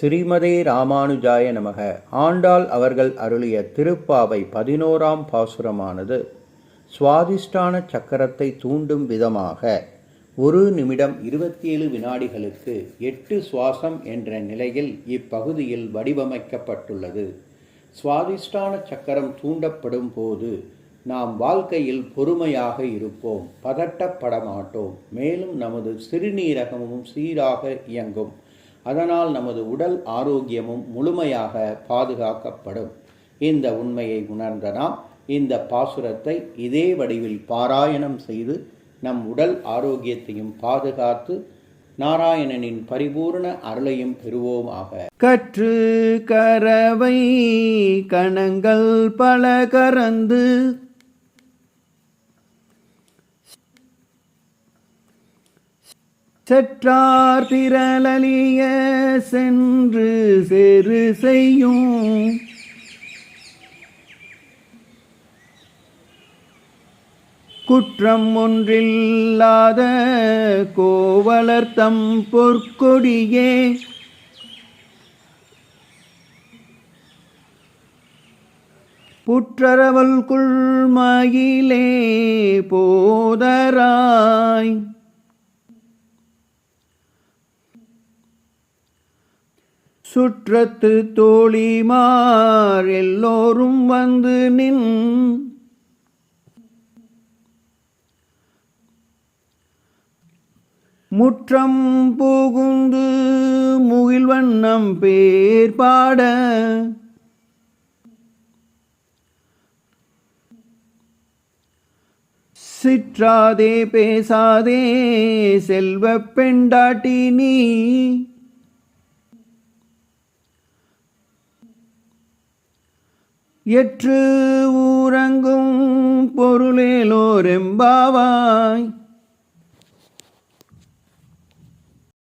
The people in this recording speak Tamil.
ஸ்ரீமதே ராமானுஜாய நமக. ஆண்டாள் அவர்கள் அருளிய திருப்பாவை பதினோராம் பாசுரமானது சுவாதிஷ்டான சக்கரத்தை தூண்டும் விதமாக ஒரு நிமிடம் இருபத்தி ஏழு வினாடிகளுக்கு எட்டு சுவாசம் என்ற நிலையில் இப்பகுதியில் வடிவமைக்கப்பட்டுள்ளது. சுவாதிஷ்டான சக்கரம் தூண்டப்படும் போது நாம் வாழ்க்கையில் பொறுமையாக இருப்போம் பதட்டப்பட மாட்டோம் மேலும் நமது சிறுநீரகமும் சீராக இயங்கும். அதனால் நமது உடல் ஆரோக்கியமும் முழுமையாக பாதுகாக்கப்படும். இந்த உண்மையை உணர்ந்த நாம் இந்த பாசுரத்தை இதே வடிவில் பாராயணம் செய்து நம் உடல் ஆரோக்கியத்தையும் பாதுகாத்து நாராயணனின் பரிபூர்ண அருளையும் பெறுவோமாக கற்று கரவை கணங்கள் பல கறந்து சற்றார் திரளிய சென்று செரு செய்யும். குற்றம் ஒன்றில்லாத கோவலர்த்தம் பொற்கொடியே. புற்றரவல் குள்மயிலே போதராய். சுற்றத்து தோழிமார் எல்லோரும் வந்து நின். முற்றம் புகுந்து முகில் வண்ணம் பேர் பாட. சிற்றாதே பேசாதே செல்வ பெண்டாட்டி நீ. எற்று ஊரங்கும் பொருளேலோரெம்பாவாய்.